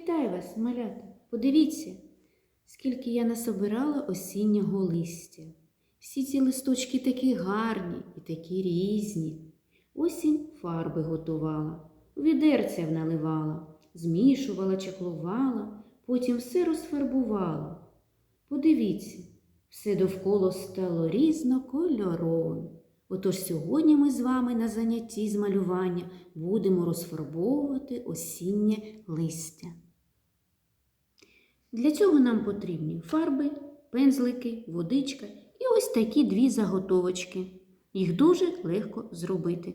Вітаю вас, малята! Подивіться, скільки я насобирала осіннього листя. Всі ці листочки такі гарні і такі різні. Осінь фарби готувала, відерця наливала, змішувала, чаклувала, потім все розфарбувала. Подивіться, все довкола стало різнокольоровим. Отож сьогодні ми з вами на занятті з малювання будемо розфарбовувати осіннє листя. Для цього нам потрібні фарби, пензлики, водичка і ось такі дві заготовочки. Їх дуже легко зробити.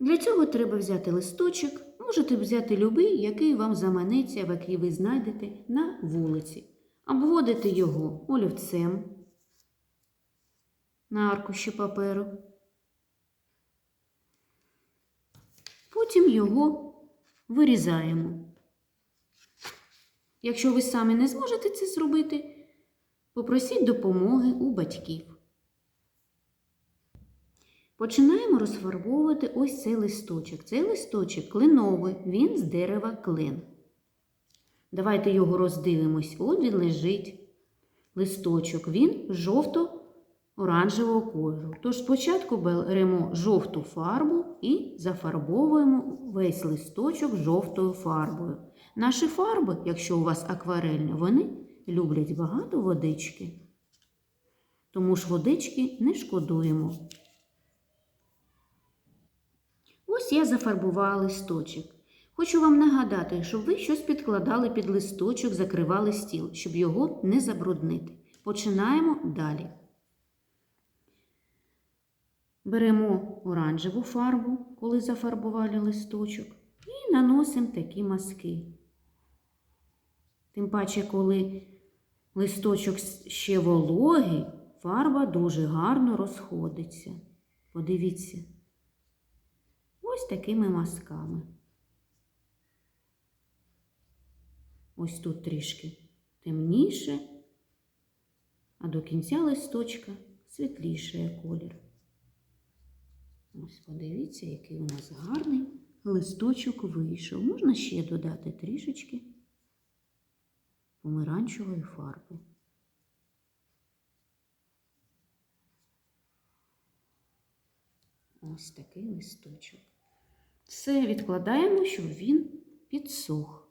Для цього треба взяти листочок, можете взяти любий, який вам заманеться, який ви знайдете на вулиці. Обводите його олівцем на аркуші паперу. Потім його вирізаємо. Якщо ви самі не зможете це зробити, попросіть допомоги у батьків. Починаємо розфарбовувати ось цей листочок. Цей листочок кленовий, він з дерева клен. Давайте його роздивимось. От він лежить. Листочок, він жовто-оранжевого кольору. Тож спочатку беремо жовту фарбу і зафарбовуємо весь листочок жовтою фарбою. Наші фарби, якщо у вас акварельні, вони люблять багато водички. Тому ж водички не шкодуємо. Ось я зафарбувала листочок. Хочу вам нагадати, щоб ви щось підкладали під листочок, закривали стіл, щоб його не забруднити. Починаємо далі. Беремо оранжеву фарбу, коли зафарбували листочок, і наносимо такі мазки. Тим паче, коли листочок ще вологий, фарба дуже гарно розходиться. Подивіться, ось такими мазками. Ось тут трішки темніше, а до кінця листочка світліший колір. Ось подивіться, який у нас гарний листочок вийшов. Можна ще додати трішечки помаранчевої фарби. Ось такий листочок. Все відкладаємо, щоб він підсох.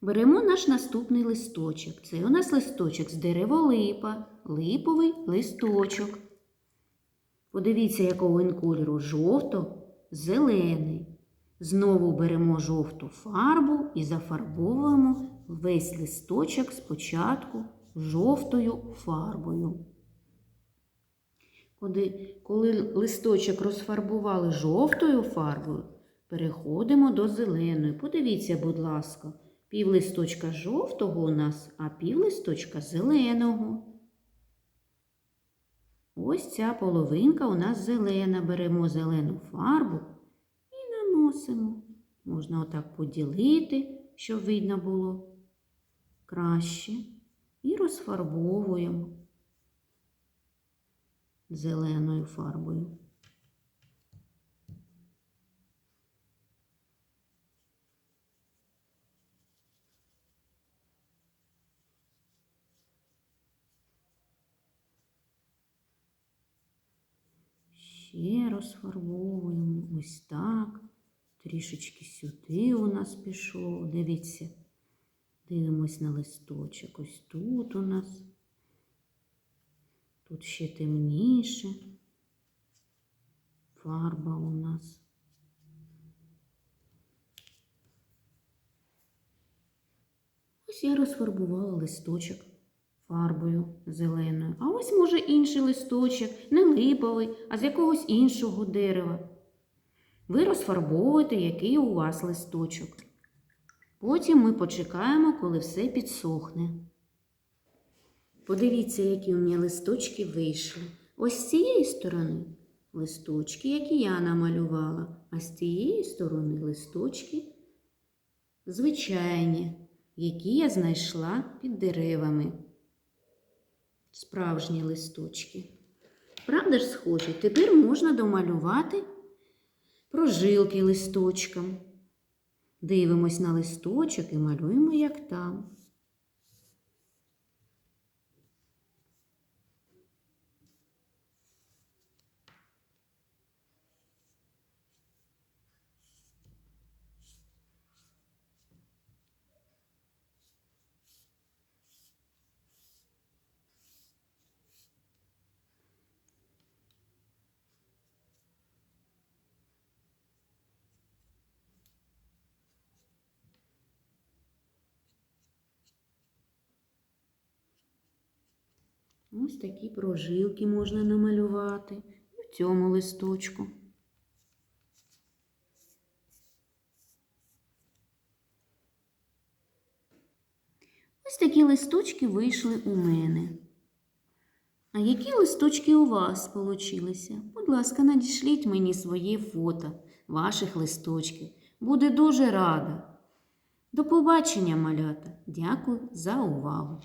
Беремо наш наступний листочок. Це у нас листочок з дереволипа, липовий листочок. Подивіться, якого він кольору жовто-зелений. Знову беремо жовту фарбу і зафарбовуємо весь листочок спочатку жовтою фарбою. Коли, листочок розфарбували жовтою фарбою, переходимо до зеленої. Подивіться, будь ласка, пів листочка жовтого у нас, а пів листочка зеленого. Ось ця половинка у нас зелена. Беремо зелену фарбу і наносимо. Можна отак поділити, щоб видно було краще. І розфарбовуємо зеленою фарбою. Ще розфарбовуємо ось так. Трішечки сюди у нас пішло. Дивіться, дивимось на листочок. Ось тут у нас. Тут ще темніше. Фарба у нас. Ось я розфарбувала листочок фарбою зеленою. А ось, може, інший листочок, не липовий, а з якогось іншого дерева. Ви розфарбовуєте, який у вас листочок. Потім ми почекаємо, коли все підсохне. Подивіться, які у мене листочки вийшли. Ось з цієї сторони листочки, які я намалювала, а з цієї сторони листочки звичайні, які я знайшла під деревами. Справжні листочки. Правда ж схоже, Тепер можна домалювати прожилки листочком. Дивимось на листочок і малюємо, як там. Ось такі прожилки можна намалювати і в цьому листочку. Ось такі листочки вийшли у мене. А які листочки у вас получилися? Будь ласка, надішліть мені свої фото ваших листочків. Буде дуже рада. До побачення, малята. Дякую за увагу.